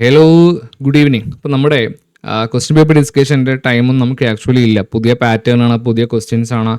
Hello good evening അപ്പോൾ നമ്മുടെ question paper ഡിസ്കഷന്റെ ടൈമും നമുക്ക് ആക്ച്വലി ഇല്ല. പുതിയ പാറ്റേൺ ആണ് പുതിയ ക്വസ്റ്റ്യൻസ് ആണ്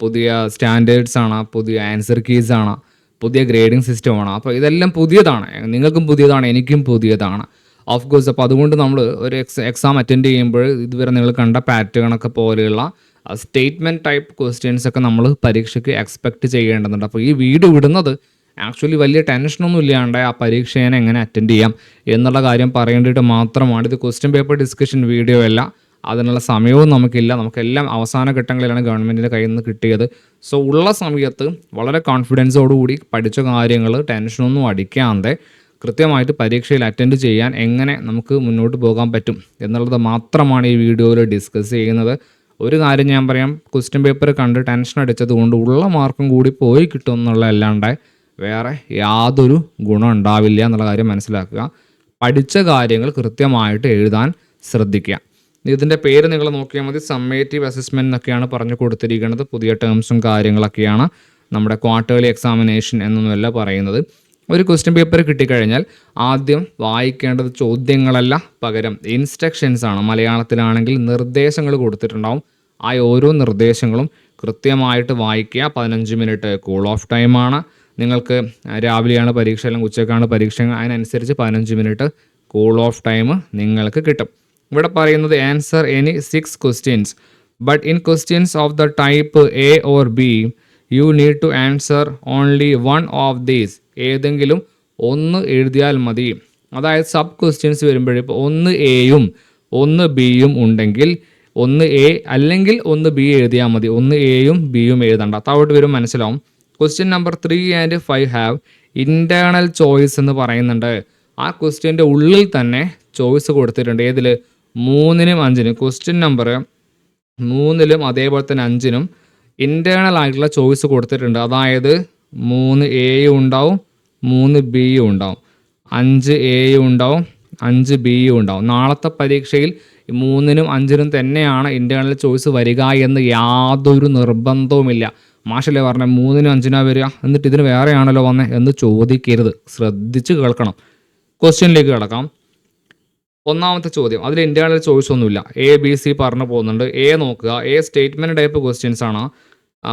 പുതിയ സ്റ്റാൻഡേർഡ്സ് ആണ് പുതിയ ആൻസർ കീസ് ആണ് പുതിയ ഗ്രേഡിംഗ് സിസ്റ്റം ആണ്. അപ്പോൾ ഇതെല്ലാം പുതിയതാണ്. നിങ്ങൾക്കും പുതിയതാണ് എനിക്കും പുതിയതാണ്. ഓഫ് കോഴ്സ് അപ്പോൾ അതുകൊണ്ട് നമ്മൾ ഒരു എക്സ് എക്സാം അറ്റൻഡ് ചെയ്യുമ്പോൾ ഇതുവരെ നിങ്ങൾ കണ്ട പാറ്റേണൊക്കെ പോലെയുള്ള സ്റ്റേറ്റ്മെന്റ് ടൈപ്പ് ക്വസ്റ്റ്യൻസ് ഒക്കെ നമ്മൾ പരീക്ഷയ്ക്ക് എക്സ്പെക്റ്റ് ചെയ്യേണ്ടതുണ്ട്. അപ്പോൾ ഈ വീട് വിടുന്നത് ആക്ച്വലി വലിയ ടെൻഷനൊന്നും ഇല്ലാണ്ട് ആ പരീക്ഷയെ എങ്ങനെ അറ്റൻഡ് ചെയ്യാം എന്നുള്ള കാര്യം പറയേണ്ടിയിട്ട് മാത്രമാണ്. ഇത് ക്വസ്റ്റ്യൻ പേപ്പർ ഡിസ്കഷൻ വീഡിയോ അല്ല. അതിനുള്ള സമയവും നമുക്കില്ല. നമുക്കെല്ലാം അവസാന ഘട്ടങ്ങളിലാണ് ഗവൺമെന്റിന്റെ കയ്യിൽ നിന്ന് കിട്ടിയത്. സോ ഉള്ള സമയത്ത് വളരെ കോൺഫിഡൻസോടുകൂടി പഠിച്ച കാര്യങ്ങൾ ടെൻഷനൊന്നും അടിക്കാതെ കൃത്യമായിട്ട് പരീക്ഷയിൽ അറ്റൻഡ് ചെയ്യാൻ എങ്ങനെ നമുക്ക് മുന്നോട്ട് പോകാൻ പറ്റും എന്നുള്ളത് മാത്രമാണ് ഈ വീഡിയോയിൽ ഡിസ്കസ് ചെയ്യുന്നത്. ഒരു കാര്യം ഞാൻ പറയാം. ക്വസ്റ്റ്യൻ പേപ്പർ കണ്ട് ടെൻഷൻ അടിച്ചത് കൊണ്ട് ഉള്ള മാർക്കും കൂടി പോയി കിട്ടും എന്നുള്ള അല്ലാണ്ട് വേറെ യാതൊരു ഗുണം ഉണ്ടാവില്ല എന്നുള്ള കാര്യം മനസ്സിലാക്കുക. പഠിച്ച കാര്യങ്ങൾ കൃത്യമായിട്ട് എഴുതാൻ ശ്രദ്ധിക്കുക. ഇതിന്റെ പേര് നിങ്ങൾ നോക്കിയാൽ മതി. സമ്മേറ്റീവ് അസസ്മെന്റ് എന്നൊക്കെയാണ് പറഞ്ഞു കൊടുത്തിരിക്കുന്നത്. പുതിയ ടേംസും കാര്യങ്ങളൊക്കെയാണ് നമ്മുടെ ക്വാർട്ടേർലി എക്സാമിനേഷൻ എന്നൊന്നുമല്ല പറയുന്നത്. ഒരു ക്വസ്റ്റ്യൻ പേപ്പർ കിട്ടിക്കഴിഞ്ഞാൽ ആദ്യം വായിക്കേണ്ടത് ചോദ്യങ്ങളല്ല പകരം ഇൻസ്ട്രക്ഷൻസ് ആണ്. മലയാളത്തിലാണെങ്കിൽ നിർദ്ദേശങ്ങൾ കൊടുത്തിട്ടുണ്ടാവും. ആ ഓരോ നിർദ്ദേശങ്ങളും കൃത്യമായിട്ട് വായിക്കുക. പതിനഞ്ച് മിനിറ്റ് കൂൾ ഓഫ് ടൈമാണ് നിങ്ങൾക്ക് രാവിലെയാണ് പരീക്ഷ അല്ലെങ്കിൽ ഉച്ചക്കാണ് പരീക്ഷ അതിനനുസരിച്ച് പതിനഞ്ച് മിനിറ്റ് കൂൾ ഓഫ് ടൈം നിങ്ങൾക്ക് കിട്ടും. ഇവിടെ പറയുന്നത് answer any six questions but in questions of the type A or B you need to answer only one of these ഏതെങ്കിലും ഒന്ന് എഴുതിയാൽ മതി. അതായത് സബ് ക്വസ്റ്റ്യൻസ് വരുമ്പോഴേ ഇപ്പോൾ ഒന്ന് എയും ഒന്ന് ബിയും ഉണ്ടെങ്കിൽ ഒന്ന് എ അല്ലെങ്കിൽ ഒന്ന് ബി എഴുതിയാൽ മതി. ഒന്ന് എയും ബിയും എഴുതണ്ട. താഴോട്ട് വരും മനസ്സിലാവും? Question number three and five have internal choice എന്ന് പറയുന്നുണ്ട്. ആ ക്വസ്റ്റ്യന്റെ ഉള്ളിൽ തന്നെ ചോയ്സ് കൊടുത്തിട്ടുണ്ട്. ഏതിൽ മൂന്നിനും അഞ്ചിനും. ക്വസ്റ്റ്യൻ നമ്പർ മൂന്നിലും അതേപോലെ തന്നെ അഞ്ചിനും ഇന്റേർണൽ ആയിട്ടുള്ള ചോയ്സ് കൊടുത്തിട്ടുണ്ട്. അതായത് മൂന്ന് എയും ഉണ്ടാവും മൂന്ന് ബിയും ഉണ്ടാവും. അഞ്ച് എയും ഉണ്ടാവും അഞ്ച് ബിയും ഉണ്ടാവും. നാളത്തെ പരീക്ഷയിൽ മൂന്നിനും അഞ്ചിനും തന്നെയാണ് ഇന്റേർണൽ ചോയ്സ് വരിക എന്ന് യാതൊരു നിർബന്ധവുമില്ല. മാഷല്ലേ പറഞ്ഞ മൂന്നിനും അഞ്ചിനാ വരിക. എന്നിട്ട് ഇതിന് വേറെയാണല്ലോ വന്നേ എന്ന് ചോദിക്കരുത്. ശ്രദ്ധിച്ച് കേൾക്കണം. ക്വസ്റ്റ്യനിലേക്ക് കിടക്കാം. ഒന്നാമത്തെ ചോദ്യം. അതിൽ ഇന്ത്യയിലെ ചോയ്സ് ഒന്നുമില്ല. എ ബി സി പറഞ്ഞു പോകുന്നുണ്ട്. എ നോക്കുക. എ സ്റ്റേറ്റ്മെന്റ് ടൈപ്പ് ക്വസ്റ്റ്യൻസ് ആണ്.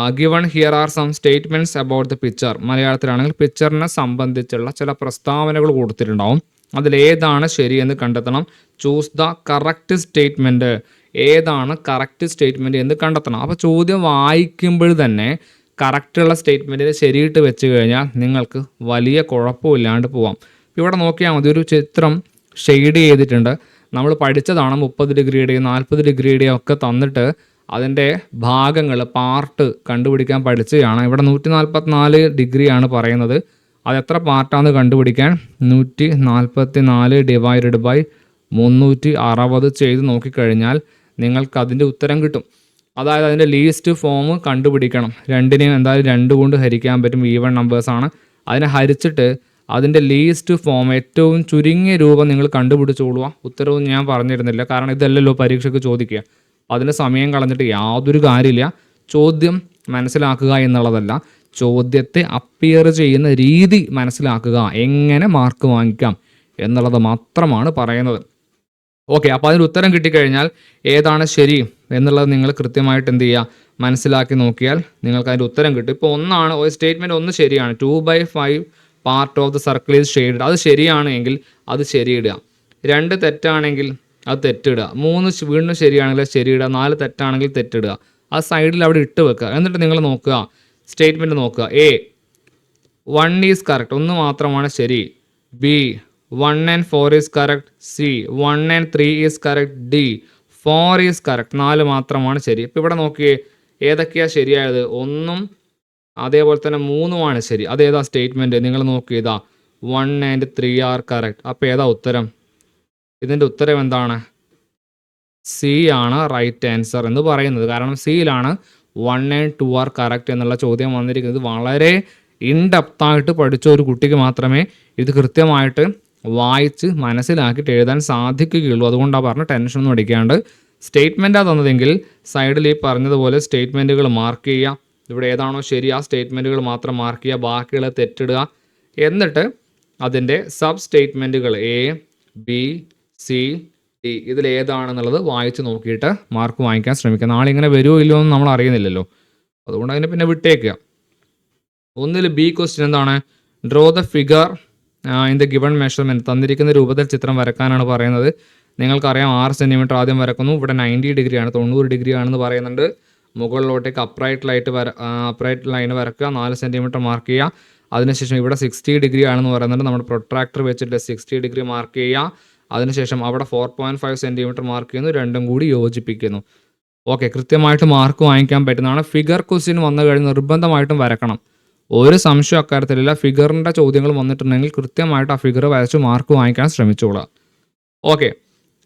Given here are some statements about the picture മലയാളത്തിലാണെങ്കിൽ പിക്ചറിനെ സംബന്ധിച്ചുള്ള ചില പ്രസ്താവനകൾ കൊടുത്തിട്ടുണ്ടാവും. അതിൽ ഏതാണ് ശരിയെന്ന് കണ്ടെത്തണം. ചൂസ് ദ കറക്റ്റ് സ്റ്റേറ്റ്മെന്റ് ഏതാണ് കറക്റ്റ് സ്റ്റേറ്റ്മെന്റ് എന്ന് കണ്ടെത്തണം. അപ്പോൾ ചോദ്യം വായിക്കുമ്പോൾ തന്നെ കറക്റ്റുള്ള സ്റ്റേറ്റ്മെന്റിന് ശരിയിട്ട് വെച്ച് കഴിഞ്ഞാൽ നിങ്ങൾക്ക് വലിയ കുഴപ്പമില്ലാണ്ട് പോവാം. ഇവിടെ നോക്കിയാൽ മതി. ഒരു ചിത്രം ഷെയ്ഡ് ചെയ്തിട്ടുണ്ട്. നമ്മൾ പഠിച്ചതാണ് മുപ്പത് ഡിഗ്രിയുടെയും നാൽപ്പത് ഡിഗ്രിയുടെയും ഒക്കെ തന്നിട്ട് അതിന്റെ ഭാഗങ്ങൾ പാർട്ട് കണ്ടുപിടിക്കാൻ പഠിച്ചതാണ് ഇവിടെ നൂറ്റി നാൽപ്പത്തിനാല് ഡിഗ്രിയാണ് പറയുന്നത്. അത് എത്ര പാർട്ടാന്ന് കണ്ടുപിടിക്കാൻ? നൂറ്റി നാൽപ്പത്തി നാല് ഡിവൈഡഡ് ബൈ മുന്നൂറ്റി അറുപത് ചെയ്ത് നോക്കിക്കഴിഞ്ഞാൽ നിങ്ങൾക്ക് അതിന്റെ ഉത്തരം കിട്ടും. അതായത് അതിന്റെ ലീസ്റ്റ് ഫോം കണ്ടുപിടിക്കണം. രണ്ടിനെയും എന്തായാലും രണ്ട് കൊണ്ട് ഹരിക്കാൻ പറ്റും. ഈവൺ നമ്പേഴ്സാണ് അതിനെ ഹരിച്ചിട്ട് അതിന്റെ ലീസ്റ്റ് ഫോം ഏറ്റവും ചുരുങ്ങിയ രൂപം നിങ്ങൾ കണ്ടുപിടിച്ചോളുക ഉത്തരവും ഞാൻ പറഞ്ഞിരുന്നില്ല. കാരണം ഇതല്ലല്ലോ പരീക്ഷയ്ക്ക് ചോദിക്കുക. അതിന് സമയം കളഞ്ഞിട്ട് യാതൊരു കാര്യമില്ല. ചോദ്യം മനസ്സിലാക്കുക എന്നുള്ളതല്ല. ചോദ്യത്തെ അപ്പിയർ ചെയ്യുന്ന രീതി മനസ്സിലാക്കുക. എങ്ങനെ മാർക്ക് വാങ്ങിക്കാം എന്നുള്ളത് മാത്രമാണ് പറയുന്നത്. ഓക്കെ അപ്പോൾ അതിന് ഉത്തരം കിട്ടിക്കഴിഞ്ഞാൽ ഏതാണ് ശരി എന്നുള്ളത് നിങ്ങൾ കൃത്യമായിട്ട് എന്ത് ചെയ്യുക? മനസ്സിലാക്കി നോക്കിയാൽ നിങ്ങൾക്ക് അതിന്റെ ഉത്തരം കിട്ടും. ഇപ്പോൾ ഒന്നാണ് ഒരു സ്റ്റേറ്റ്മെന്റ് ഒന്ന് ശരിയാണ്. Two by five part of the circle is shaded അത് ശരിയാണെങ്കിൽ അത് ശരിയിടുക. രണ്ട് തെറ്റാണെങ്കിൽ അത് തെറ്റിടുക. മൂന്ന് വീണ്ടും ശരിയാണെങ്കിൽ ശരിയിടുക. നാല് തെറ്റാണെങ്കിൽ തെറ്റിടുക. ആ സൈഡിൽ അവിടെ ഇട്ട് വെക്കുക. എന്നിട്ട് നിങ്ങൾ നോക്കുക സ്റ്റേറ്റ്മെന്റ് നോക്കുക. എ വൺ ഈസ് കറക്റ്റ് ഒന്ന് മാത്രമാണ് ശരി. B one and four is correct C one and three is correct D four is correct നാല് മാത്രമാണ് ശരി. ഇപ്പം ഇവിടെ നോക്കിയേ ഏതൊക്കെയാണ് ശരിയായത്? ഒന്നും അതേപോലെ തന്നെ മൂന്നുമാണ് ശരി. അതേതാ സ്റ്റേറ്റ്മെന്റ് നിങ്ങൾ നോക്കിയതാ one and three are correct അപ്പോൾ ഏതാ ഉത്തരം? ഇതിന്റെ ഉത്തരം എന്താണ്? സി ആണ് റൈറ്റ് ആൻസർ എന്ന് പറയുന്നത്. കാരണം സിയിലാണ് one and two are correct എന്നുള്ള ചോദ്യം വന്നിരിക്കുന്നത്. വളരെ ഇൻഡെപ്തായിട്ട് പഠിച്ച ഒരു കുട്ടിക്ക് മാത്രമേ ഇത് കൃത്യമായിട്ട് വായിച്ച് മനസ്സിലാക്കിയിട്ട് എഴുതാൻ സാധിക്കുകയുള്ളൂ. അതുകൊണ്ടാണ് പറഞ്ഞ ടെൻഷനൊന്നും അടിക്കാണ്ട്. സ്റ്റേറ്റ്മെന്റാണ് തന്നതെങ്കിൽ സൈഡിൽ ഈ പറഞ്ഞതുപോലെ സ്റ്റേറ്റ്മെന്റുകൾ മാർക്ക് ചെയ്യുക. ഇവിടെ ഏതാണോ ശരി ആ സ്റ്റേറ്റ്മെന്റുകൾ മാത്രം മാർക്ക് ചെയ്യുക. ബാക്കിയുള്ള തെറ്റിടുക. എന്നിട്ട് അതിന്റെ സബ് സ്റ്റേറ്റ്മെന്റുകൾ എ ബി സി ഡി ഇതിലേതാണെന്നുള്ളത് വായിച്ച് നോക്കിയിട്ട് മാർക്ക് വാങ്ങിക്കാൻ ശ്രമിക്കുക. നാളെ ഇങ്ങനെ വരുമോ ഇല്ലയോ എന്ന് നമ്മൾ അറിയുന്നില്ലല്ലോ. അതുകൊണ്ട് അതിനെ പിന്നെ വിട്ടേക്കുക. ഒന്നിൽ ബി ക്വസ്റ്റ്യൻ എന്താണ്? Draw the figure in the given measurement തന്നിരിക്കുന്ന രൂപത്തിൽ ചിത്രം വരക്കാനാണ് പറയുന്നത്. നിങ്ങൾക്കറിയാം ആറ് സെന്റിമീറ്റർ ആദ്യം വരക്കുന്നു. ഇവിടെ നയന്റി ഡിഗ്രിയാണ് തൊണ്ണൂറ് ഡിഗ്രി ആണെന്ന് പറയുന്നുണ്ട്. മുകളിലോട്ടേക്ക് അപ്രൈറ്റ് ലൈറ്റ് വര അപ്രൈറ്റ് ലൈൻ വരക്കുക നാല് സെന്റിമീറ്റർ മാർക്ക് ചെയ്യുക. അതിനുശേഷം ഇവിടെ സിക്സ്റ്റി ഡിഗ്രി ആണെന്ന് പറയുന്നുണ്ട്. നമ്മൾ പ്രൊട്രാക്ടർ വെച്ചിട്ട് സിക്സ്റ്റി ഡിഗ്രി മാർക്ക് ചെയ്യുക. അതിനുശേഷം അവിടെ four point five centimetre mark ചെയ്യുന്നു. രണ്ടും കൂടി യോജിപ്പിക്കുന്നു. ഓക്കെ കൃത്യമായിട്ട് മാർക്ക് വാങ്ങിക്കാൻ പറ്റുന്നതാണ്. ഫിഗർ ക്വസ്റ്റ്യൻ വന്നു കഴിഞ്ഞ് നിർബന്ധമായിട്ടും വരക്കണം. ഒരു സംശയം അക്കാര്യത്തിലില്ല. ഫിഗറിന്റെ ചോദ്യങ്ങൾ വന്നിട്ടുണ്ടെങ്കിൽ കൃത്യമായിട്ട് ആ ഫിഗർ വരച്ച് മാർക്ക് വാങ്ങിക്കാൻ ശ്രമിച്ചോളാം ഓക്കെ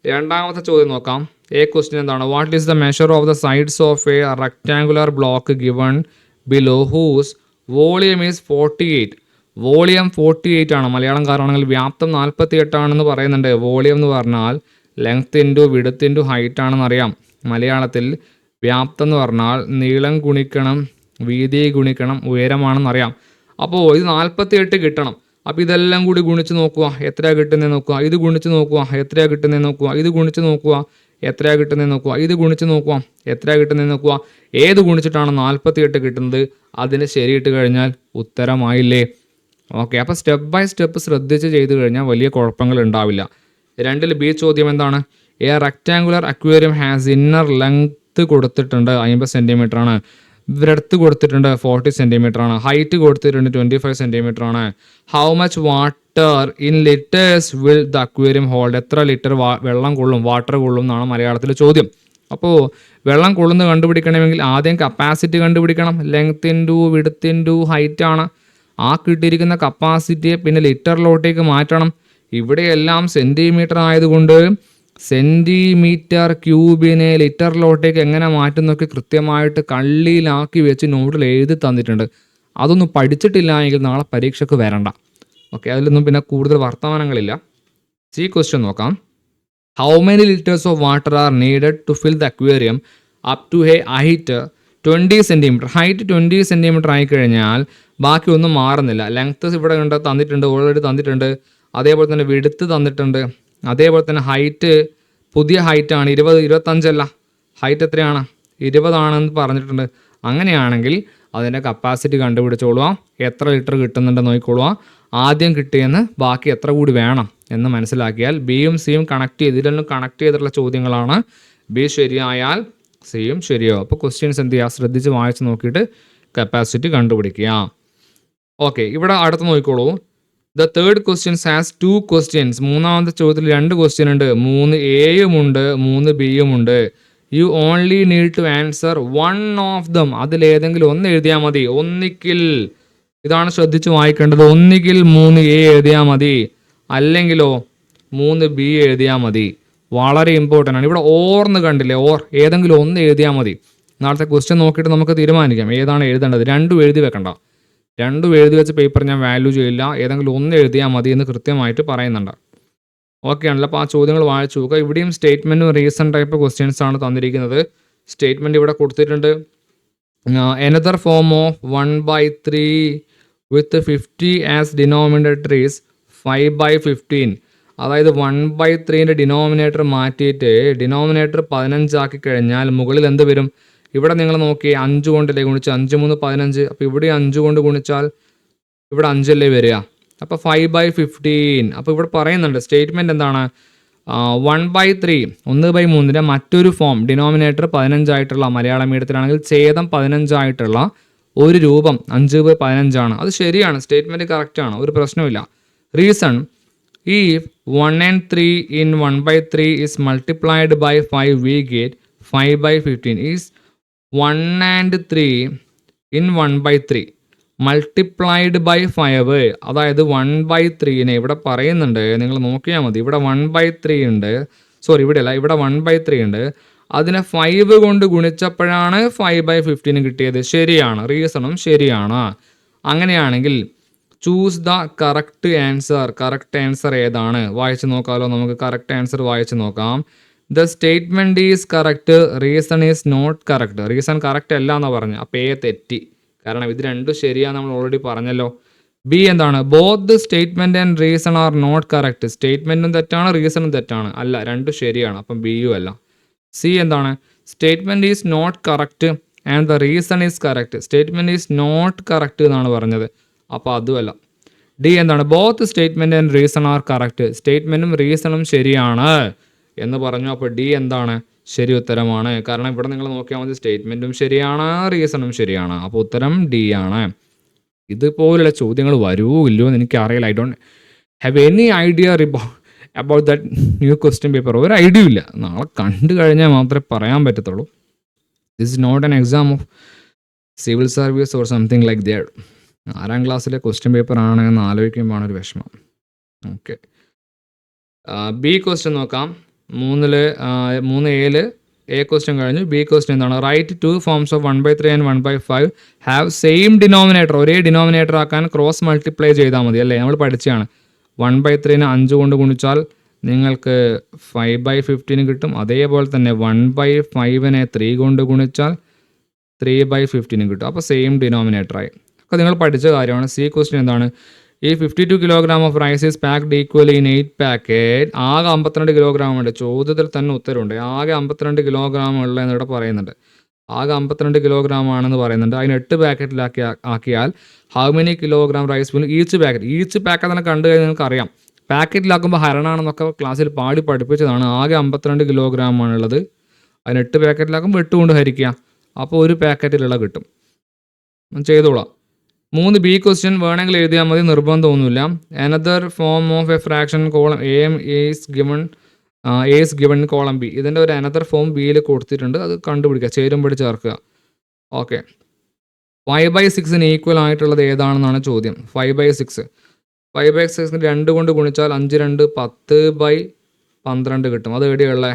രണ്ടാമത്തെ ചോദ്യം നോക്കാം. എ ക്വസ്റ്റ്യൻ എന്താണ്? What is the measure of the sides of a rectangular block given below whose volume is forty eight volume forty eight ആണ്. മലയാളം കാരണമാണെങ്കിൽ വ്യാപ്തം നാൽപ്പത്തി എട്ടാണെന്ന് പറയുന്നുണ്ട്. വോളിയം എന്ന് പറഞ്ഞാൽ ലെങ്ത് ഇന്റു വിടുത്ത് ഹൈറ്റ് ആണെന്നറിയാം. മലയാളത്തിൽ വ്യാപ്തം എന്ന് പറഞ്ഞാൽ നീളം ഗുണിക്കണം വീതി ഗുണിക്കണം ഉയരമാണെന്ന് അറിയാം അപ്പോൾ ഇത് നാൽപ്പത്തി എട്ട് കിട്ടണം. അപ്പോൾ ഇതെല്ലാം കൂടി ഗുണിച്ച് നോക്കുക എത്രയാണ് കിട്ടുന്നത് നോക്കുക ഇത് ഗുണിച്ച് നോക്കുക എത്രയാണ് കിട്ടുന്നത് നോക്കുക ഇത് ഗുണിച്ച് നോക്കുക എത്രയാണ് കിട്ടുന്നത് നോക്കുക ഇത് ഗുണിച്ച് നോക്കുക എത്രയാണ് കിട്ടുന്നത് നോക്കുക ഏത് ഗുണിച്ചിട്ടാണ് നാൽപ്പത്തി എട്ട് കിട്ടുന്നത്? അതിന് ശരിയിട്ട് കഴിഞ്ഞാൽ ഉത്തരമായില്ലേ? ഓക്കെ അപ്പോൾ സ്റ്റെപ്പ് ബൈ സ്റ്റെപ്പ് ശ്രദ്ധിച്ച് ചെയ്തു കഴിഞ്ഞാൽ വലിയ കുഴപ്പങ്ങൾ ഉണ്ടാവില്ല. രണ്ടിൽ ബി ചോദ്യം എന്താണ്? A rectangular aquarium has inner length കൊടുത്തിട്ടുണ്ട് അമ്പത് സെന്റിമീറ്റർ ആണ്. ബ്രെഡ്ത്ത് കൊടുത്തിട്ടുണ്ട് ഫോർട്ടി സെന്റിമീറ്റർ ആണ്. ഹൈറ്റ് കൊടുത്തിട്ടുണ്ട് ട്വന്റി ഫൈവ് സെന്റിമീറ്റർ ആണ്. How much water in litres will the aquarium hold എത്ര ലിറ്റർ വെള്ളം കൊള്ളും? വാട്ടർ കൊള്ളും എന്നാണ് മലയാളത്തിലെ ചോദ്യം. അപ്പോൾ വെള്ളം കൊള്ളുന്നത് കണ്ടുപിടിക്കണമെങ്കിൽ ആദ്യം കപ്പാസിറ്റി കണ്ടുപിടിക്കണം. ലെങ്ത് ഇന്റു വിടുത്ത് ഹൈറ്റ് ആണ്. ആ കിട്ടിയിരിക്കുന്ന കപ്പാസിറ്റിയെ പിന്നെ ലിറ്ററിലോട്ടേക്ക് മാറ്റണം. ഇവിടെയെല്ലാം സെന്റിമീറ്റർ ആയതുകൊണ്ട് സെന്റിമീറ്റർ ക്യൂബിനെ ലിറ്ററിലോട്ടേക്ക് എങ്ങനെ മാറ്റുന്നൊക്കെ കൃത്യമായിട്ട് കള്ളിയിലാക്കി വെച്ച് നോട്ടിൽ എഴുതി തന്നിട്ടുണ്ട്. അതൊന്നും പഠിച്ചിട്ടില്ല എങ്കിൽ നാളെ പരീക്ഷയ്ക്ക് വരണ്ട. ഓക്കെ അതിലൊന്നും പിന്നെ കൂടുതൽ വർത്തമാനങ്ങളില്ല. സി ക്വസ്റ്റ്യൻ നോക്കാം. How many litres of water are needed to fill the aquarium up to he height twenty centimetre height twenty centimetre ആയിക്കഴിഞ്ഞാൽ ബാക്കി ഒന്നും മാറുന്നില്ല. ലെങ്ത്ത് ഇവിടെ ഉണ്ട് തന്നിട്ടുണ്ട് ഓൾറെഡി തന്നിട്ടുണ്ട്. അതേപോലെ തന്നെ വെടുത്ത് തന്നിട്ടുണ്ട്. അതേപോലെ തന്നെ ഹൈറ്റ് പുതിയ ഹൈറ്റാണ് ഇരുപത് ഇരുപത്തഞ്ചല്ല ഹൈറ്റ് എത്രയാണ്? ഇരുപതാണെന്ന് പറഞ്ഞിട്ടുണ്ട്. അങ്ങനെയാണെങ്കിൽ അതിന്റെ കപ്പാസിറ്റി കണ്ടുപിടിച്ചോളുക. എത്ര ലിറ്റർ കിട്ടുന്നുണ്ടെന്ന് നോക്കിക്കോളുക. ആദ്യം കിട്ടിയെന്ന് ബാക്കി എത്ര കൂടി വേണം എന്ന് മനസ്സിലാക്കിയാൽ ബിയും സിയും കണക്ട് ചെയ്ത് ഇതിലൊന്നും കണക്ട് ചെയ്തിട്ടുള്ള ചോദ്യങ്ങളാണ്. ബി ശരിയായാൽ സിയും ശരിയാവും. അപ്പോൾ ക്വസ്റ്റ്യൻസ് എന്ത് ചെയ്യുക? ശ്രദ്ധിച്ച് വായിച്ച് നോക്കിയിട്ട് കപ്പാസിറ്റി കണ്ടുപിടിക്കുക. ഓക്കെ ഇവിടെ അടുത്ത് നോക്കിക്കോളൂ. The third questions has two questions മൂന്നാമത്തെ ചോദ്യത്തിൽ രണ്ട് ക്വസ്റ്റ്യൻ ഉണ്ട്. മൂന്ന് എയും ഉണ്ട് മൂന്ന് ബിയും ഉണ്ട്. You only need to answer one of them അതിലേതെങ്കിലും ഒന്ന് എഴുതിയാൽ മതി. ഒന്നിക്കിൽ. ഇതാണ് ശ്രദ്ധിച്ച് വായിക്കേണ്ടത്. ഒന്നിക്കിൽ മൂന്ന് എ എഴുതിയാൽ മതി. അല്ലെങ്കിലോ മൂന്ന് ബി എഴുതിയാൽ മതി. വളരെ ഇമ്പോർട്ടന്റ് ആണ്. ഇവിടെ ഓർന്ന് കണ്ടില്ലേ? ഓർ ഏതെങ്കിലും ഒന്ന് എഴുതിയാൽ മതി. നാളത്തെ ക്വസ്റ്റ്യൻ നോക്കിയിട്ട് നമുക്ക് തീരുമാനിക്കാം. ഏതാണ് എഴുതേണ്ടത്? രണ്ടും എഴുതി വെക്കണ്ട. രണ്ടും എഴുതി വെച്ച പേപ്പർ ഞാൻ വാല്യൂ ചെയ്യില്ല. ഏതെങ്കിലും ഒന്ന് എഴുതിയാൽ മതി എന്ന് കൃത്യമായിട്ട് പറയുന്നുണ്ട്. ഓക്കെ ആണല്ലോ. അപ്പോൾ ആ ചോദ്യങ്ങൾ വായിച്ചു നോക്കുക. ഇവിടെയും സ്റ്റേറ്റ്മെന്റും റീസൺ ടൈപ്പ് ക്വസ്റ്റ്യൻസ് ആണ് തന്നിരിക്കുന്നത്. സ്റ്റേറ്റ്മെന്റ് ഇവിടെ കൊടുത്തിട്ടുണ്ട്. Another form of one by three with fifty as denominator is five by fifteen അതായത് വൺ ബൈ ത്രീന്റെ ഡിനോമിനേറ്റർ മാറ്റിയിട്ട് ഡിനോമിനേറ്റർ പതിനഞ്ചാക്കി കഴിഞ്ഞാൽ മുകളിൽ എന്ത് വരും? ഇവിടെ നിങ്ങൾ നോക്കി അഞ്ച് കൊണ്ടല്ലേ ഗുണിച്ച് അഞ്ച് മൂന്ന് പതിനഞ്ച്. അപ്പോൾ ഇവിടെ അഞ്ച് കൊണ്ട് ഗുണിച്ചാൽ ഇവിടെ അഞ്ചല്ലേ വരിക? അപ്പോൾ ഫൈവ് ബൈ ഫിഫ്റ്റീൻ അപ്പോൾ ഇവിടെ പറയുന്നുണ്ട് സ്റ്റേറ്റ്മെന്റ് എന്താണ്? വൺ ബൈ ത്രീ ഒന്ന് ബൈ മൂന്നിന്റെ മറ്റൊരു ഫോം ഡിനോമിനേറ്റർ പതിനഞ്ചായിട്ടുള്ള മലയാളം മീഡിയത്തിലാണെങ്കിൽ ഛേദം പതിനഞ്ചായിട്ടുള്ള ഒരു രൂപം അഞ്ച് ബൈ പതിനഞ്ചാണ്. അത് ശരിയാണ് സ്റ്റേറ്റ്മെന്റ് കറക്റ്റാണ് ഒരു പ്രശ്നമില്ല റീസൺ ഈ one and three in one by three is multiplied by five we get five by fifteen is one and three in one by three multiplied by five അതായത് വൺ ബൈ ത്രീനെ ഇവിടെ പറയുന്നുണ്ട്. നിങ്ങൾ നോക്കിയാൽ മതി. ഇവിടെ വൺ ബൈ ത്രീ ഉണ്ട്. Sorry ഇവിടെ അല്ല. ഇവിടെ വൺ ബൈ ത്രീ ഉണ്ട്. അതിനെ ഫൈവ് കൊണ്ട് ഗുണിച്ചപ്പോഴാണ് ഫൈവ് ബൈ ഫിഫ്റ്റീന് കിട്ടിയത്. ശരിയാണ്. റീസണും ശരിയാണ്. അങ്ങനെയാണെങ്കിൽ choose the correct answer correct answer ഏതാണ്? വായിച്ചു നോക്കാമല്ലോ നമുക്ക് കറക്റ്റ് ആൻസർ വായിച്ചു നോക്കാം. The statement is correct reason is not correct reason correct അല്ല എന്നാണ് പറഞ്ഞു. അപ്പോൾ എ തെറ്റി. കാരണം ഇത് രണ്ടും ശരിയാണ് നമ്മൾ ഓൾറെഡി പറഞ്ഞല്ലോ. ബി എന്താണ്? Both the statement and reason are not correct സ്റ്റേറ്റ്മെന്റും തെറ്റാണ് റീസണും തെറ്റാണ്. അല്ല രണ്ടും ശരിയാണ്. അപ്പം ബിയും അല്ല. സി എന്താണ്? Statement is not correct and the reason is correct statement is not correct എന്നാണ് പറഞ്ഞത്. അപ്പോൾ അതുമല്ല ഡി എന്താണ്? Both statement and reason are correct സ്റ്റേറ്റ്മെന്റും റീസണും ശരിയാണ്. എന്ന് പറഞ്ഞു. അപ്പോൾ ഡി എന്താണ്? ശരി ഉത്തരമാണ്. കാരണം ഇവിടെ നിങ്ങൾ നോക്കിയാൽ മതി സ്റ്റേറ്റ്മെന്റും ശരിയാണ് റീസണും ശരിയാണ്. അപ്പോൾ ഉത്തരം ഡി ആണ്. ഇതുപോലുള്ള ചോദ്യങ്ങൾ വരുമോ ഇല്ലയോ എന്ന് എനിക്കറിയില്ല. I don't have any idea about that new question paper ഒരു ഐഡിയ ഇല്ല. നാളെ കണ്ടു കഴിഞ്ഞാൽ മാത്രമേ പറയാൻ പറ്റത്തുള്ളൂ. This is not an exam of civil service or something like that ആറാം ക്ലാസ്സിലെ ക്വസ്റ്റ്യൻ പേപ്പർ ആണ് എന്ന് ആലോചിക്കുമ്പോഴാണ് ഒരു വിഷമം. ഓക്കെ ബി ക്വസ്റ്റ്യൻ നോക്കാം. മൂന്നിൽ ആ, മൂന്ന് എയിൽ എ ക്വസ്റ്റ്യൻ കഴിഞ്ഞു ബി ക്വസ്റ്റ്യൻ എന്താണ്? Write two forms of one by three and one by five have same denominator ഒരേ ഡിനോമിനേറ്റർ ആക്കാൻ ക്രോസ് മൾട്ടിപ്ലൈ ചെയ്താൽ മതി അല്ലേ? നമ്മൾ പഠിച്ചതാണ്. വൺ ബൈ ത്രീനെ അഞ്ച് കൊണ്ട് ഗുണിച്ചാൽ നിങ്ങൾക്ക് ഫൈവ് ബൈ ഫിഫ്റ്റീന് കിട്ടും. അതേപോലെ തന്നെ വൺ ബൈ ഫൈവിനെ ത്രീ കൊണ്ട് ഗുണിച്ചാൽ ത്രീ ബൈ ഫിഫ്റ്റീനും കിട്ടും. അപ്പോൾ സെയിം ഡിനോമിനേറ്ററായി അപ്പോൾ നിങ്ങൾ പഠിച്ച കാര്യമാണ്. സി ക്വസ്റ്റ്യൻ എന്താണ്? ഈ fifty two kilogram of rice is packed equally in eight packet ആകെ അമ്പത്തിരണ്ട് കിലോഗ്രാം ഉണ്ട്. ചോദ്യത്തിൽ തന്നെ ഉത്തരവുണ്ട്. ആകെ അമ്പത്തിരണ്ട് കിലോഗ്രാം ഉള്ള ഇവിടെ പറയുന്നുണ്ട്. ആകെ അമ്പത്തിരണ്ട് കിലോഗ്രാം ആണെന്ന് പറയുന്നുണ്ട്. അതിന് എട്ട് പാക്കറ്റിലാക്കി ആക്കിയാൽ how many kilogram rice will each packet each packet തന്നെ കണ്ടു കഴിഞ്ഞാൽ നിങ്ങൾക്ക് അറിയാം പാക്കറ്റിലാക്കുമ്പോൾ ഹരണാണെന്നൊക്കെ ക്ലാസ്സിൽ പാടി പഠിപ്പിച്ചതാണ്. ആകെ അമ്പത്തിരണ്ട് കിലോഗ്രാം ആണുള്ളത്. അതിന് എട്ട് പാക്കറ്റിലാക്കുമ്പോൾ എട്ട് കൊണ്ട് ഹരിക്കുക. അപ്പോൾ ഒരു പാക്കറ്റിലുള്ള കിട്ടും. ചെയ്തോളാം. മൂന്ന് ബി ക്വസ്റ്റ്യൻ വേണമെങ്കിൽ എഴുതിയാൽ മതി നിർബന്ധമൊന്നുമില്ല another form of a fraction column A M S given S given column B ഇതിന്റെ ഒരു അനദർ ഫോം ബിയിൽ കൊടുത്തിട്ടുണ്ട്. അത് കണ്ടുപിടിക്കുക ചേരുമ്പോൾ ചേർക്കുക. ഓക്കെ ഫൈവ് ബൈ സിക്സിന് ഈക്വൽ ആയിട്ടുള്ളത് ഏതാണെന്നാണ് ചോദ്യം. Five by six five by സിക്സിന് രണ്ട് കൊണ്ട് ഗുണിച്ചാൽ അഞ്ച് രണ്ട് പത്ത് ബൈ പന്ത്രണ്ട് കിട്ടും. അത് എവിടെയുള്ളേ?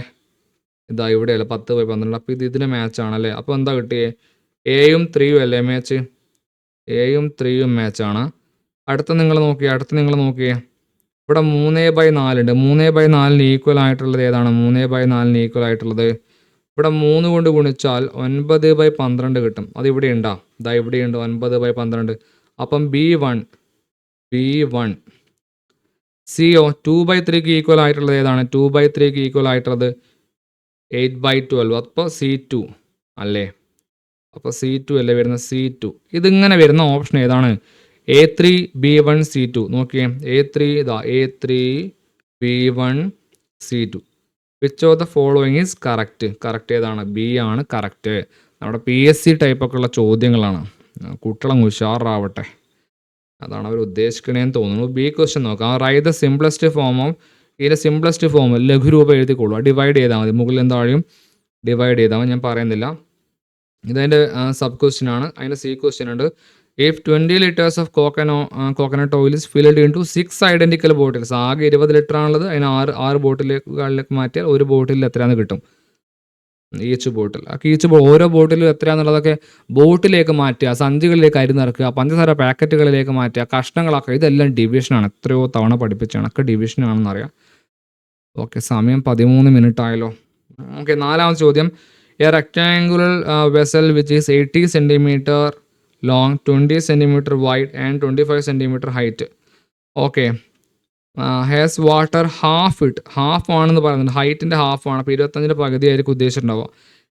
ഇതാ ഇവിടെയല്ല പത്ത് ബൈ പന്ത്രണ്ട്. അപ്പോൾ ഇത് ഇതിന് മാച്ച് ആണല്ലേ? അപ്പോൾ എന്താ കിട്ടിയേ? എയും ത്രീയും അല്ലേ മാച്ച് എയും ത്രീയും മാച്ചാണ് അടുത്ത നിങ്ങൾ നോക്കിയേ അടുത്ത നിങ്ങൾ നോക്കിയേ. ഇവിടെ മൂന്ന് ബൈ നാലുണ്ട് മൂന്ന് ബൈ നാലിന് ഈക്വൽ ആയിട്ടുള്ളത് ഏതാണ്? മൂന്ന് ബൈ നാലിന് ഈക്വൽ ആയിട്ടുള്ളത്. ഇവിടെ മൂന്ന് കൊണ്ട് ഗുണിച്ചാൽ ഒൻപത് ബൈ പന്ത്രണ്ട് കിട്ടും. അത് ഇവിടെ ഉണ്ടാ. ഇതാ ഇവിടെയുണ്ട് ഒൻപത് ബൈ പന്ത്രണ്ട്. അപ്പം B one B one C O two by ത്രീക്ക് equal ആയിട്ടുള്ളത് ഏതാണ്? ടു ബൈ ത്രീക്ക് ഈക്വൽ ആയിട്ടുള്ളത് എയ്റ്റ് ബൈ ട്വൽവ് അപ്പോൾ സി ടു അല്ലേ? അപ്പോൾ സി ടു അല്ലേ വരുന്ന സി ടു ഇതിങ്ങനെ വരുന്ന ഓപ്ഷൻ ഏതാണ്? A three B one C two നോക്കിയേ. എ ത്രീ ഇതാ A three B one C two which of the following is correct correct ഏതാണ്? ബി ആണ് കറക്റ്റ് നമ്മുടെ പി എസ് സി ടൈപ്പൊക്കെ ഉള്ള ചോദ്യങ്ങളാണ്. കുട്ടികളങ്ങ് ഉഷാറാവട്ടെ. അതാണ് അവർ ഉദ്ദേശിക്കണേന്ന് തോന്നുന്നു. ബി ക്വസ്റ്റ്യൻ നോക്കാം. Write the simplest form of ഇതിന്റെ സിംപ്ലസ്റ്റ് ഫോം ലഘുരൂപം എഴുതിക്കോളൂ ഡിവൈഡ് ചെയ്താൽ മതി. മുകളിൽ എന്താ ഡിവൈഡ് ചെയ്താൽ ഞാൻ പറയുന്നില്ല. ഇതതിന്റെ സബ് ക്വസ്റ്റ്യൻ ആണ്. അതിന്റെ സി ക്വസ്റ്റ്യൻ ഉണ്ട്. If twenty litres of coco coconut oil filled in to six identical bottles ആകെ ഇരുപത് ലിറ്റർ ആണുള്ളത്. അതിന് ആറ് ആറ് ബോട്ടിലുകളിലേക്ക് മാറ്റിയാൽ ഒരു ബോട്ടിൽ എത്രയാണെന്ന് കിട്ടും? ഈച്ച് ബോട്ടിൽ ആ ഈച്ച് ഓരോ ബോട്ടിലും എത്രയാണെന്നുള്ളതൊക്കെ ബോട്ടിലേക്ക് മാറ്റുക സഞ്ചികളിലേക്ക് അരി നിറക്കുക പഞ്ചസാര പാക്കറ്റുകളിലേക്ക് മാറ്റുക കഷ്ണങ്ങളാക്കുക. ഇതെല്ലാം ഡിവിഷനാണ് എത്രയോ തവണ പഠിപ്പിച്ചാണ് ഒക്കെ ഡിവിഷനാണെന്നറിയാം ഓക്കെ സമയം പതിമൂന്ന് മിനിറ്റ് ആയല്ലോ. ഓക്കെ നാലാമത്തെ ചോദ്യം. A rectangular vessel which is eighty centimetre long twenty centimetre wide and twenty five centimetre height okay has water half it half ആണെന്ന് പറയുന്നുണ്ട്. ഹൈറ്റിന്റെ ഹാഫ് ആണ്. അപ്പോൾ ഇരുപത്തഞ്ചിന്റെ പകുതി ആയിരിക്കും ഉദ്ദേശിച്ചിട്ടുണ്ടാവുക.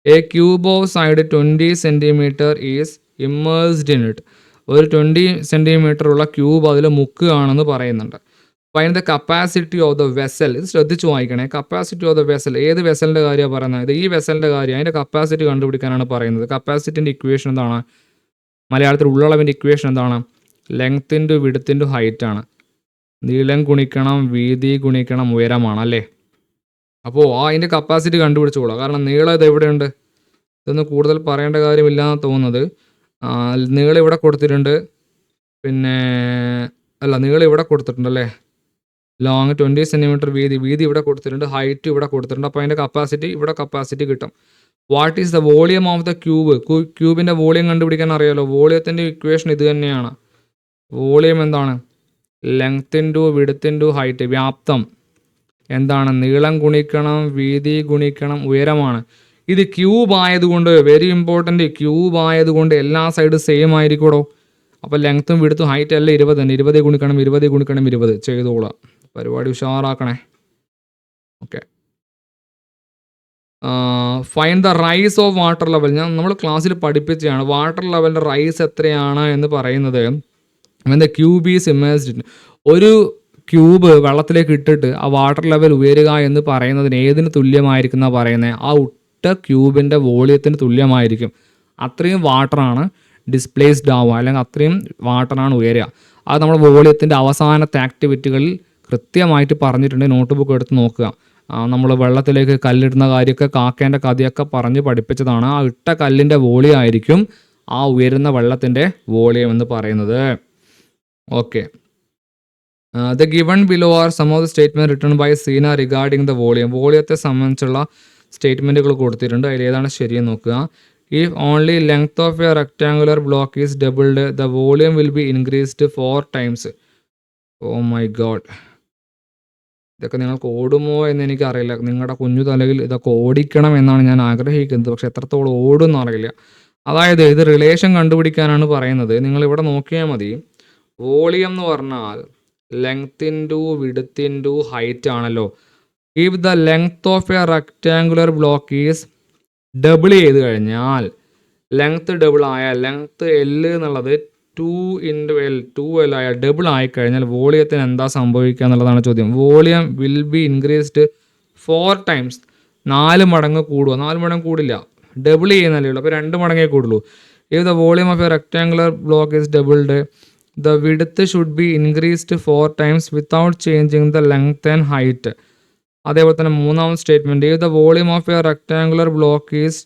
A cube of side twenty centimetre is immersed in it ഒരു twenty centimetre ഉള്ള ക്യൂബ് അതിൽ മുക്കുകയാണെന്ന് പറയുന്നുണ്ട്. അപ്പോൾ the capacity of the vessel ഇത് ശ്രദ്ധിച്ച് വായിക്കണേ. കപ്പാസിറ്റി ഓഫ് ദ വെസൽ ഏത് വെസലിന്റെ കാര്യമാണ് പറയുന്നത്? ഇത് ഈ വെസലിന്റെ കാര്യം അതിന്റെ കപ്പാസിറ്റി കണ്ടുപിടിക്കാനാണ് പറയുന്നത്. കപ്പാസിറ്റിന്റെ ഇക്വേഷൻ എന്താണ്? മലയാളത്തിൽ ഉള്ളളവിന്റെ ഇക്വേഷൻ എന്താണ്? ലെങ്ത്തിന്റെ ഇന്റു വിടുത്ത് ഹൈറ്റ് ആണ്. നീളം ഗുണിക്കണം വീതി ഗുണിക്കണം ഉയരമാണ് അല്ലേ? അപ്പോൾ ആ അതിന്റെ കപ്പാസിറ്റി കണ്ടുപിടിച്ചോളൂ. കാരണം നീളം ഇത് എവിടെയുണ്ട്? ഇതൊന്നും കൂടുതൽ പറയേണ്ട കാര്യമില്ലാന്ന് തോന്നുന്നത്. ആ, നീളം ഇവിടെ കൊടുത്തിട്ടുണ്ട്. പിന്നെ അല്ല നീളം ഇവിടെ കൊടുത്തിട്ടുണ്ട് അല്ലേ? ലോങ് ട്വന്റി സെന്റിമീറ്റർ വീതി വീതി ഇവിടെ കൊടുത്തിട്ടുണ്ട് ഹൈറ്റ് ഇവിടെ കൊടുത്തിട്ടുണ്ട്. അപ്പോൾ അതിന്റെ കപ്പാസിറ്റി ഇവിടെ കപ്പാസിറ്റി കിട്ടും. What is the volume of the cube ക്യൂബിന്റെ volume കണ്ടുപിടിക്കാൻ അറിയാലോ. വോളിയത്തിന്റെ ഇക്വേഷൻ ഇത് തന്നെയാണ്. വോളിയം എന്താണ്? ലെങ്ത് ഇന്റു ഹൈറ്റ് വ്യാപ്തം. എന്താണ്? നീളം ഗുണിക്കണം വീതി ഗുണിക്കണം ഉയരമാണ്. ഇത് ക്യൂബ് ആയതുകൊണ്ട് വെരി ഇമ്പോർട്ടന്റ് ക്യൂബ് ആയതുകൊണ്ട് എല്ലാ സൈഡും സെയിം ആയിരിക്കൂടോ അപ്പോൾ ലെങ്ത്തും വിടുത്തും ഹൈറ്റ് അല്ല ഇരുപത് തന്നെ. ഇരുപത് ഗുണിക്കണം ഇരുപത് ഗുണിക്കണം ഇരുപത്. ചെയ്തോളാം. പരിപാടി ഉഷാറാക്കണേ. Okay fine the rise of water level ഞാൻ നമ്മൾ ക്ലാസ്സിൽ പഠിപ്പിച്ചതാണ് വാട്ടർ ലെവലിന്റെ റൈസ് എത്രയാണ് എന്ന് പറയുന്നത്. ദ ക്യൂബ് ഈസ് ഇമേഴ്സ്ഡ് ഒരു ക്യൂബ് വെള്ളത്തിലേക്ക് ഇട്ടിട്ട് ആ വാട്ടർ ലെവൽ ഉയരുക എന്ന് പറയുന്നതിന് ഏതിന് തുല്യമായിരിക്കും എന്നാണ് പറയുന്നത് ആ ഉട്ട ക്യൂബിന്റെ വോളിയത്തിന് തുല്യമായിരിക്കും. അത്രയും വാട്ടറാണ് ഡിസ്പ്ലേസ്ഡ് ആവുക. അല്ലെങ്കിൽ അത്രയും വാട്ടറാണ് ഉയരുക. അത് നമ്മുടെ വോളിയത്തിന്റെ അവസാനത്തെ ആക്ടിവിറ്റികളിൽ കൃത്യമായിട്ട് പറഞ്ഞിട്ടുണ്ട്. നോട്ട് ബുക്ക് എടുത്ത് നോക്കുക. നമ്മൾ വെള്ളത്തിലേക്ക് കല്ലിടുന്ന കാര്യമൊക്കെ കാക്കേന്റെ കഥയൊക്കെ പറഞ്ഞ് പഠിപ്പിച്ചതാണ്. ആ ഇട്ട കല്ലിന്റെ വോളിയം ആയിരിക്കും ആ ഉയരുന്ന വെള്ളത്തിന്റെ വോളിയം എന്ന് പറയുന്നത്. Okay. The given below are some of the statement written by Seena regarding the volume. വോളിയത്തെ സംബന്ധിച്ചുള്ള സ്റ്റേറ്റ്മെന്റുകൾ കൊടുത്തിട്ടുണ്ട്. അതിൽ ഏതാണ് ശരിയെന്ന് നോക്കുക. If only length of a rectangular block is doubled the volume will be increased four times oh my god ഇതൊക്കെ നിങ്ങൾക്ക് ഓടുമോ എന്ന് എനിക്കറിയില്ല. നിങ്ങളുടെ കുഞ്ഞു തലയിൽ ഇതൊക്കെ ഓടിക്കണം എന്നാണ് ഞാൻ ആഗ്രഹിക്കുന്നത്. പക്ഷെ എത്രത്തോളം ഓടും എന്നറിയില്ല അതായത് ഇത് റിലേഷൻ കണ്ടുപിടിക്കാനാണ് പറയുന്നത്. നിങ്ങൾ ഇവിടെ നോക്കിയാൽ മതി. വോളിയം എന്ന് പറഞ്ഞാൽ length into width into height ആണല്ലോ. If the length of a rectangular block is double ചെയ്ത് കഴിഞ്ഞാൽ ലെങ്ത് ഡബിൾ ആയാൽ ലെങ്ത് എൽ എന്നുള്ളത് two into L two L ആയ ഡബിൾ ആയിക്കഴിഞ്ഞാൽ വോളിയത്തിന് എന്താ സംഭവിക്കുക എന്നുള്ളതാണ് ചോദ്യം. Volume will be increased four times നാല് മടങ്ങ് കൂടുക. നാല് മടങ്ങ് കൂടില്ല. ഡബിൾ ചെയ്യുന്നല്ലേ ഉള്ളൂ. അപ്പോൾ രണ്ട് മടങ്ങേ കൂടുള്ളൂ. If the volume of a rectangular block is doubled the width should be increased four times without changing the length and height അതേപോലെ തന്നെ മൂന്നാമത് statement if the volume of a rectangular block is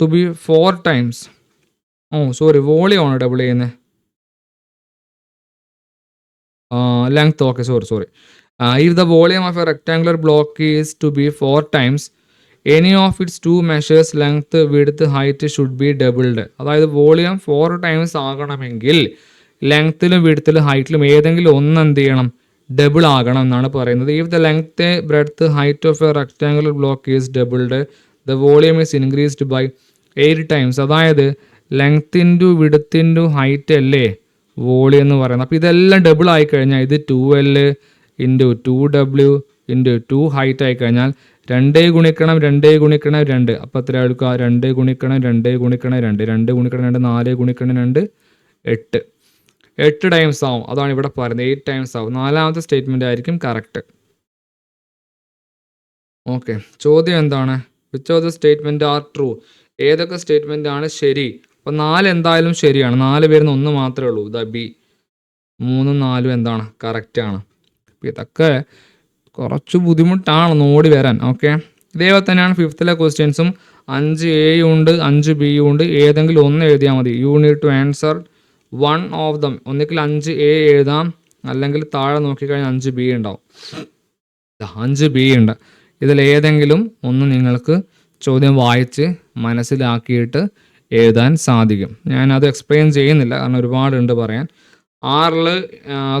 to be four times oh sorry volume ആണോ double ചെയ്യുന്നത് length okay sorry sorry if the volume of a rectangular block is to be four times any of its two measures length width height should be doubled അതായത് volume four times ആകണമെങ്കിൽ ലെങ്ത്തിലും വിഡ്ത്തിലും ഹൈറ്റിലും ഏതെങ്കിലും ഒന്ന് എന്ത് ചെയ്യണം? Double ആകണം എന്നാണ് പറയുന്നത്. If the length breadth height of a rectangular block is doubled the volume is increased by eight times അതായത് length into width into height അല്ലേ വോളി എന്ന് പറയുന്നത്. അപ്പോൾ ഇതെല്ലാം ഡബിൾ ആയി കഴിഞ്ഞാൽ ഇത് two L into two W into two height ആയി കഴിഞ്ഞാൽ രണ്ടേ ഗുണിക്കണം രണ്ടേ ഗുണിക്കണം രണ്ട്. അപ്പോൾ എത്ര എടുക്കുക? രണ്ട് ഗുണിക്കണം രണ്ടേ ഗുണിക്കണം രണ്ട്. രണ്ട് ഗുണിക്കണം രണ്ട്. നാല് ഗുണിക്കണം രണ്ട്. എട്ട്. എട്ട് ടൈംസ് ആവും. അതാണ് ഇവിടെ പറയുന്നത്. എയ്റ്റ് ടൈംസ് ആവും. നാലാമത്തെ സ്റ്റേറ്റ്മെന്റ് ആയിരിക്കും കറക്റ്റ് ഓക്കെ ചോദ്യം എന്താണ്? Which of the statement are true ഏതൊക്കെ സ്റ്റേറ്റ്മെന്റ് ആണ് ശരി? അപ്പോൾ നാല് എന്തായാലും ശരിയാണ്. നാല് പേരുന്ന ഒന്ന് മാത്രമേ ഉള്ളൂ. ഇതാ ബി. മൂന്നും നാലും എന്താണ്? കറക്റ്റാണ് അപ്പോൾ ഇതൊക്കെ കുറച്ച് ബുദ്ധിമുട്ടാണ് നോടി വരാൻ. ഓക്കെ. ഇതേപോലെ തന്നെയാണ് ഫിഫ്ത്തിലെ ക്വസ്റ്റ്യൻസും അഞ്ച് എയും ഉണ്ട് അഞ്ച് ബിയും ഉണ്ട്. ഏതെങ്കിലും ഒന്ന് എഴുതിയാൽ മതി. You need to answer one of them ഒന്നിക്കിൽ അഞ്ച് എ എഴുതാം. അല്ലെങ്കിൽ താഴെ നോക്കിക്കഴിഞ്ഞാൽ അഞ്ച് ബി ഉണ്ടാവും. അഞ്ച് ബി ഉണ്ട്. ഇതിൽ ഏതെങ്കിലും ഒന്ന് നിങ്ങൾക്ക് ചോദ്യം വായിച്ച് മനസ്സിലാക്കിയിട്ട് എഴുതാൻ സാധിക്കും. ഞാനത് എക്സ്പ്ലെയിൻ ചെയ്യുന്നില്ല. കാരണം ഒരുപാടുണ്ട് പറയാൻ. ആറിൽ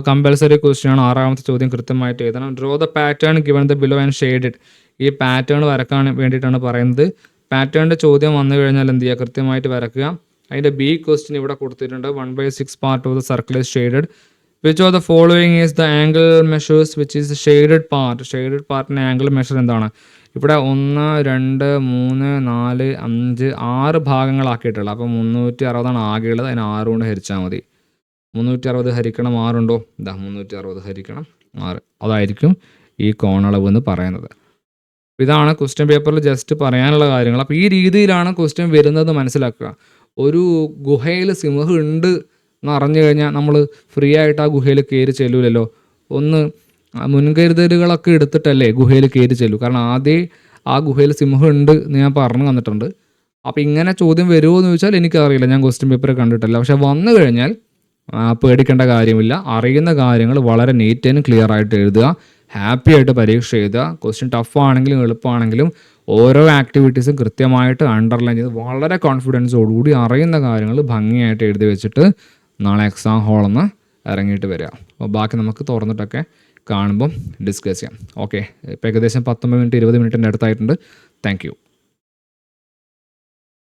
കമ്പൽസറി ക്വസ്റ്റ്യൻ ആണ് ആറാമത്തെ ചോദ്യം കൃത്യമായിട്ട് എഴുതണം. Draw the pattern given the below and shaded ഈ പാറ്റേൺ വരക്കാൻ വേണ്ടിയിട്ടാണ് പറയുന്നത്. പാറ്റേണിന്റെ ചോദ്യം വന്നു കഴിഞ്ഞാൽ എന്ത് ചെയ്യുക കൃത്യമായിട്ട് വരക്കുക. അതിന്റെ ബി ക്വസ്റ്റ്യൻ ഇവിടെ കൊടുത്തിട്ടുണ്ട്. One by six part of the circle is shaded which of the following is the angle measures which is shaded part shaded പാർട്ടിന്റെ angle measure എന്താണ്? ഇവിടെ ഒന്ന് രണ്ട് മൂന്ന് നാല് അഞ്ച് ആറ് ഭാഗങ്ങളാക്കിയിട്ടുള്ളത്. അപ്പോൾ മുന്നൂറ്റി അറുപതാണ് ആകെയുള്ളത്. അതിന് ആറ് കൊണ്ട് ഹരിച്ചാൽ മതി. മുന്നൂറ്റി അറുപത് ഹരിക്കണം ആറുണ്ടോ? ഇതാ മുന്നൂറ്റി അറുപത് ഹരിക്കണം ആറ്. അതായിരിക്കും ഈ കോണളവ് എന്ന് പറയുന്നത്. ഇതാണ് ക്വസ്റ്റ്യൻ പേപ്പറിൽ ജസ്റ്റ് പറയാനുള്ള കാര്യങ്ങൾ. അപ്പോൾ ഈ രീതിയിലാണ് ക്വസ്റ്റ്യൻ വരുന്നത് മനസ്സിലാക്കുക. ഒരു ഗുഹയിൽ സിംഹം ഉണ്ട് എന്ന് അറിഞ്ഞു കഴിഞ്ഞാൽ നമ്മൾ ഫ്രീ ആയിട്ട് ആ ഗുഹയിൽ കയറി ചെല്ലൂലല്ലോ. ഒന്ന് മുൻകരുതലുകളൊക്കെ എടുത്തിട്ടല്ലേ ഗുഹയിൽ കയറി ചെല്ലൂ. കാരണം ആദ്യം ആ ഗുഹയിൽ സിംഹം ഉണ്ട് എന്ന് ഞാൻ പറഞ്ഞു തന്നിട്ടുണ്ട്. അപ്പോൾ ഇങ്ങനെ ചോദ്യം വരുമോ എന്ന് ചോദിച്ചാൽ എനിക്കറിയില്ല. ഞാൻ ക്വസ്റ്റ്യൻ പേപ്പർ കണ്ടിട്ടില്ല. പക്ഷേ വന്നു കഴിഞ്ഞാൽ പേടിക്കേണ്ട കാര്യമില്ല. അറിയുന്ന കാര്യങ്ങൾ വളരെ നീറ്റ് ആൻഡ് ക്ലിയർ ആയിട്ട് എഴുതുക. ഹാപ്പി ആയിട്ട് പരീക്ഷ എഴുതുക. ക്വസ്റ്റ്യൻ ടഫ് ആണെങ്കിലും എളുപ്പമാണെങ്കിലും ഓരോ ആക്ടിവിറ്റീസും കൃത്യമായിട്ട് അണ്ടർലൈൻ ചെയ്ത് വളരെ കോൺഫിഡൻസോടുകൂടി അറിയുന്ന കാര്യങ്ങൾ ഭംഗിയായിട്ട് എഴുതി വെച്ചിട്ട് നാളെ എക്സാം ഹോളിൽ നിന്ന് ഇറങ്ങിയിട്ട് വരിക അപ്പോൾ ബാക്കി നമുക്ക് തുറന്നിട്ടൊക്കെ കാണുമ്പം ഡിസ്കസ് ചെയ്യാം. ഓക്കെ ഇപ്പോൾ ഏകദേശം പത്തൊമ്പത് മിനിറ്റ് ഇരുപത് മിനിറ്റിന്റെ അടുത്തായിട്ടുണ്ട്. താങ്ക്